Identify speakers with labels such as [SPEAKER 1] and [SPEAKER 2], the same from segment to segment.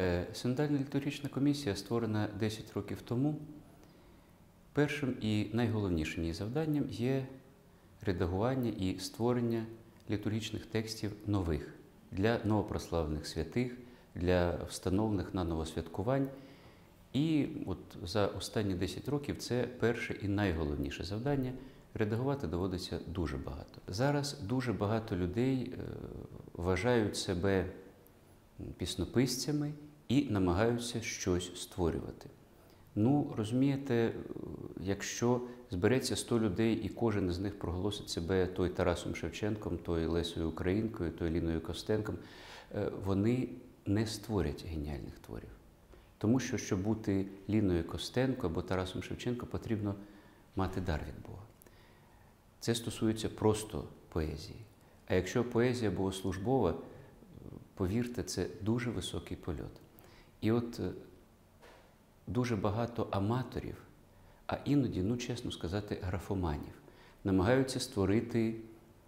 [SPEAKER 1] Е, Синодальна літургічна комісія створена 10 років тому. Першим і найголовнішим її завданням є редагування і створення літургічних текстів нових для новопрославлених святих, для встановлених на новосвяткувань. І от за останні 10 років це перше і найголовніше завдання. Редагувати доводиться дуже багато. Зараз дуже багато людей е, вважають себе піснописцями і намагаються щось створювати. Ну, розумієте, е, якщо збереться 100 людей і кожен з них проголосить себе той Тарасом Шевченком, той Лесою Українкою, той Ліною Костенком, е, вони не створять геніальних творів. Тому що, щоб бути Ліною Костенко або Тарасом Шевченко, потрібно мати дар від Бога. Це стосується просто поезії. А якщо поезія богослужбова, повірте, це дуже високий польот. І от е, дуже багато аматорів, а іноді, ну чесно сказати, графоманів, намагаються створити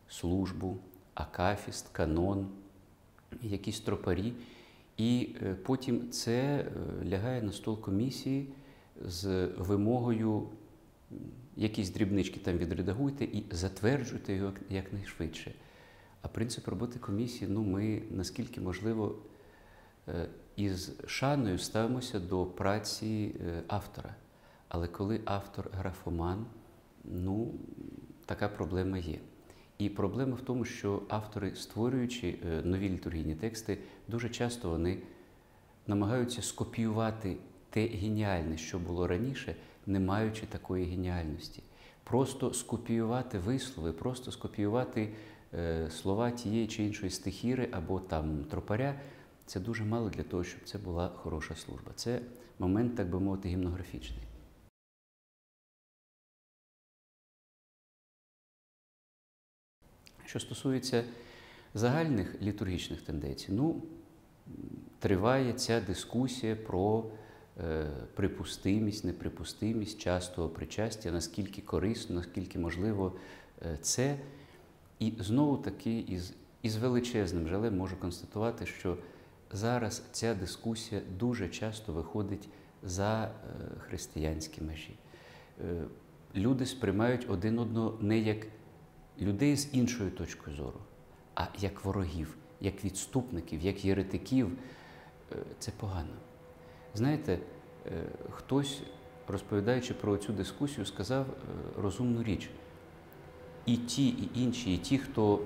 [SPEAKER 1] службу, акафіст, канон, якісь тропарі. І е, потім це е, лягає на стол комісії з вимогою якісь дрібнички там відредагуйте і затверджуйте його якнайшвидше. А принцип роботи комісії, ну ми наскільки можливо із шаною ставимося до праці автора. Але коли автор графоман, ну така проблема є. І проблема в тому, що автори, створюючи нові літургійні тексти, дуже часто вони намагаються скопіювати те геніальне, що було раніше, не маючи такої геніальності. Просто скопіювати вислови, просто скопіювати е, слова тієї чи іншої стихіри або там тропаря це дуже мало для того, щоб це була хороша служба. Це момент, так би мовити, гімнографічний. Що стосується загальних літургічних тенденцій, ну, триває ця дискусія про е, припустимість, неприпустимість частого причастя, наскільки корисно, наскільки можливо е, це. І знову таки із, із величезним жалем можу констатувати, що зараз ця дискусія дуже часто виходить за е, християнські межі. Е, люди сприймають один одного не як людей з іншою точкою зору, а як ворогів, як відступників, як єретиків. Це погано. Знаєте, хтось, розповідаючи про цю дискусію, сказав розумну річ. І ті, і інші, і ті, хто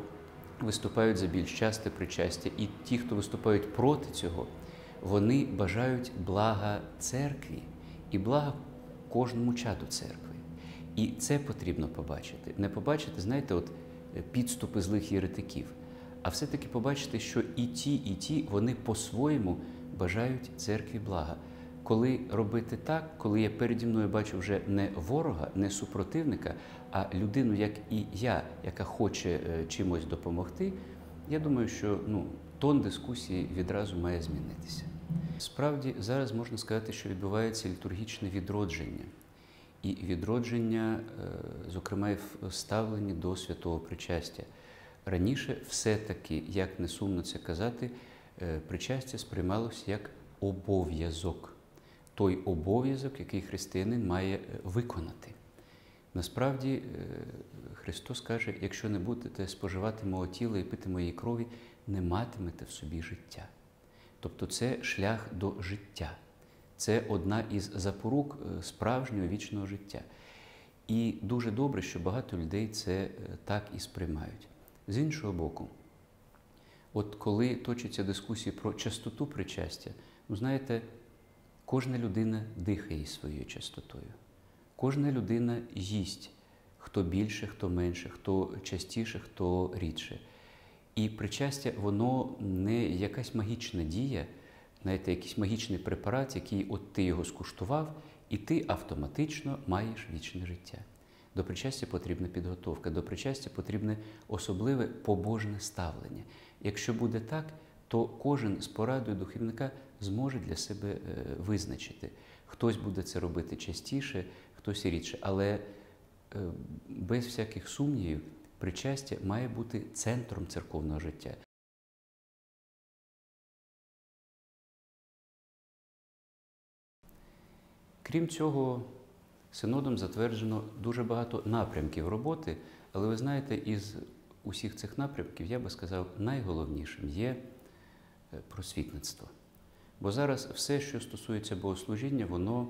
[SPEAKER 1] виступають за більш часте причастя, і ті, хто виступають проти цього, вони бажають блага церкві і блага кожному чаду церкви. І це потрібно побачити. Не побачити, знаєте, от підступи злих єретиків, а все-таки побачити, що і ті, і ті, вони по-своєму бажають церкві блага. Коли робити так, коли я переді мною бачу вже не ворога, не супротивника, а людину, як і я, яка хоче чимось допомогти, я думаю, що ну, тон дискусії відразу має змінитися. Справді, зараз можна сказати, що відбувається літургічне відродження. І відродження, зокрема, і в ставленні до святого причастя. Раніше все-таки, як не сумно це казати, причастя сприймалося як обов'язок. Той обов'язок, який християнин має виконати. Насправді, Христос каже: якщо не будете споживати мого тіла і пити моєї крові, не матимете в собі життя. Тобто це шлях до життя. Це одна із запорук справжнього вічного життя. І дуже добре, що багато людей це так і сприймають. З іншого боку, от коли точаться дискусії про частоту причастя, ну знаєте, кожна людина дихає своєю частотою. Кожна людина їсть, хто більше, хто менше, хто частіше, хто рідше. І причастя, воно не якась магічна дія, знаєте, якийсь магічний препарат, який от ти його скуштував, і ти автоматично маєш вічне життя. До причастя потрібна підготовка, до причастя потрібне особливе побожне ставлення. Якщо буде так, то кожен з порадою духовника зможе для себе визначити. Хтось буде це робити частіше, хтось рідше. Але без всяких сумнівів причастя має бути центром церковного життя. Крім цього, синодом затверджено дуже багато напрямків роботи, але ви знаєте, із усіх цих напрямків, я би сказав, найголовнішим є е, просвітництво. Бо зараз все, що стосується богослужіння, воно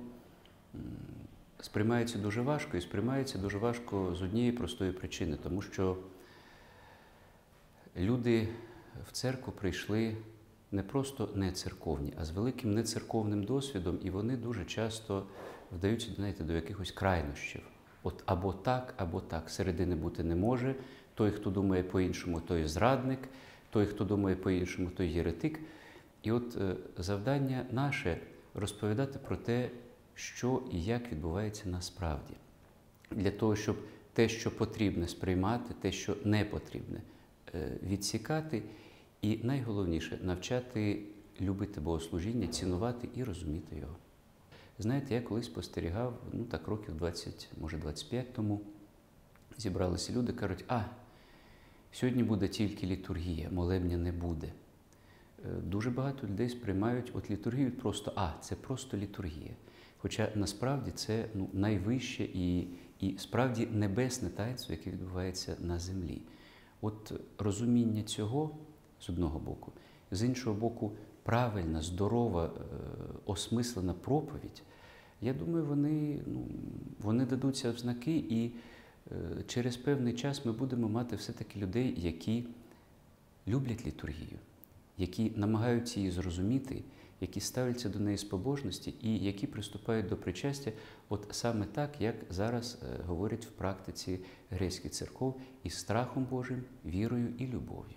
[SPEAKER 1] сприймається дуже важко і сприймається дуже важко з однієї простої причини, тому що люди в церкву прийшли не просто не церковні, а з великим нецерковним досвідом, і вони дуже часто вдаються знаєте, до якихось крайнощів. От або так, або так. Середини бути не може. Той, хто думає по-іншому, той зрадник, той, хто думає по-іншому, той єретик. І от е, завдання наше розповідати про те, що і як відбувається насправді, для того, щоб те, що потрібне сприймати, те, що не потрібне, е, відсікати, і найголовніше навчати любити богослужіння, цінувати і розуміти його. Знаєте, я колись спостерігав, ну так років 20, може 25 тому, зібралися люди, кажуть, а сьогодні буде тільки літургія, молебня не буде. Е, Дуже багато людей сприймають от літургію просто, а, це просто літургія. Хоча насправді це ну, найвище і, і справді небесне таїнство, яке відбувається на землі. От розуміння цього з одного боку, з іншого боку, правильна, здорова, е, осмислена проповідь, я думаю, вони, ну, вони дадуться в знаки, і через певний час ми будемо мати все-таки людей, які люблять літургію, які намагаються її зрозуміти, які ставляться до неї з побожності і які приступають до причастя, от саме так, як зараз е, говорять в практиці грецьких церков, із страхом Божим, вірою і любов'ю.